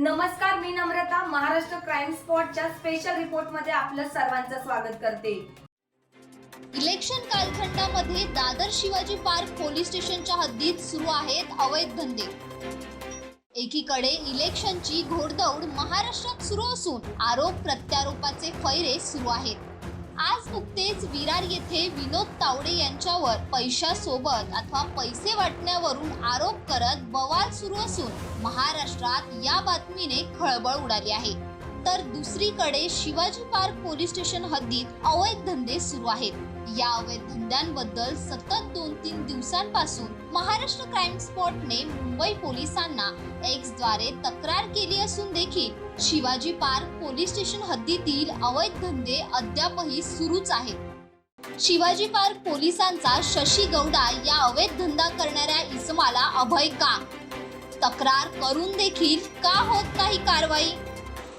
नमस्कार मी नम्रता महाराष्ट्र क्राईम स्पॉटच्या स्पेशल रिपोर्टमध्ये आपलं सर्वांचं स्वागत करते. इलेक्शन कालखंडामध्ये दादर शिवाजी पार्क पोलीस स्टेशनच्या हद्दीत सुरू आहेत अवैध धंदे. एकीकडे इलेक्शनची घोडदौड महाराष्ट्रात सुरू असून आरोप प्रत्यारोपाचे फैरे सुरू आहेत. आज नुकतेच विरार येथे विनोद तावडे यांच्यावर पैशासोबत अथवा पैसे वाटण्यावरून आरोप करत बवाल सुरू असून महाराष्ट्रात या बातमीने खळबळ उडाली आहे. तर दुसरीकडे शिवाजी पार्क पोलीस स्टेशन हद्दीत अवैध धंदे सुरू आहेत. या अवैध धंद्यांबद्दल सतत दोन तीन दिवसांपासून महाराष्ट्र क्राईम स्पॉटने मुंबई पोलिसांना एक्सद्वारे तक्रार केली असून देखील शिवाजी पार्क पोलीस स्टेशन हद्दीतील अवैध धंदे अद्यापही सुरूच आहेत. शिवाजी पार्क पोलिसांचा शशी गौडा या अवैध धंदा करणाऱ्या इसमाला अभय का? तक्रार करून देखील का होत नाही कारवाई?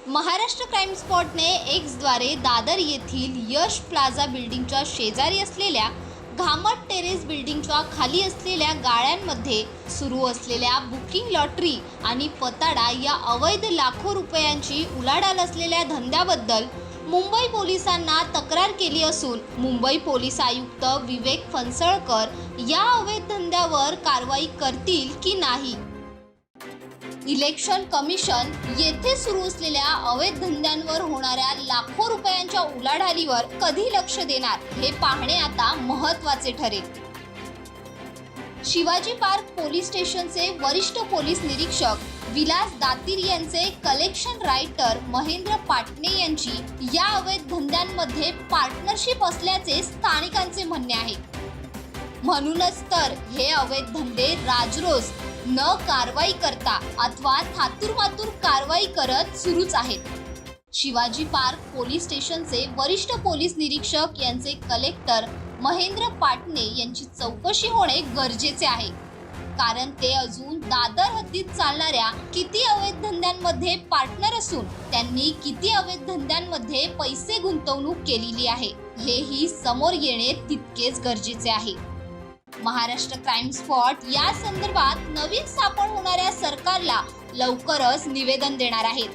महाराष्ट्र क्राईम स्पॉटने एक्सद्वारे दादर येथील यश प्लाझा बिल्डिंगच्या शेजारी असलेल्या घामट टेरेस बिल्डिंगच्या खाली असलेल्या गाळ्यांमध्ये सुरू असलेल्या बुकिंग लॉटरी आणि पताडा या अवैध लाखो रुपयांची उलाढाल असलेल्या धंद्याबद्दल मुंबई पोलिसांना तक्रार केली असून मुंबई पोलीस आयुक्त विवेक फणसळकर या अवैध धंद्यावर कारवाई करतील की नाही? इलेक्शन कमिशन येथे सुरू असलेल्या अवैध धंद्यांवर होणाऱ्या लाखो रुपयांच्या उलाढालीवर कधी लक्ष देणार हे पाहणे आता महत्त्वाचे ठरेल. शिवाजी पार्क पोलीस स्टेशनचे वरिष्ठ पोलीस निरीक्षक विलास दातीर यांचे कलेक्शन रायटर महेंद्र पाटणे यांची या अवैध धंद्यांमध्ये पार्टनरशिप असल्याचे स्थानिकांचे म्हणणे आहे. म्हणूनच तर हे अवैध धंदे राजरोज न कारवाई करता अथवा थातूरमातूर कारवाई करत सुरूच आहेत. शिवाजी पार्क पोलीस स्टेशनचे वरिष्ठ पोलीस निरीक्षक यांचे कलेक्टर महेंद्र पाटणे यांची चौकशी होणे गरजेचे आहे. कारण ते अजून दादर हद्दीत चालणाऱ्या किती अवैध धंद्यांमध्ये पार्टनर असून त्यांनी किती अवैध धंद्यांमध्ये पैसे गुंतवणूक केलेली आहे हेही समोर येणे तितकेच गरजेचे आहे. महाराष्ट्र क्राईम स्पॉट या संदर्भात नवीन स्थापन होणाऱ्या सरकारला लवकरच निवेदन देणार आहेत.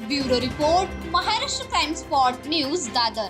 Bureau report Maharashtra crime spot news Dadar.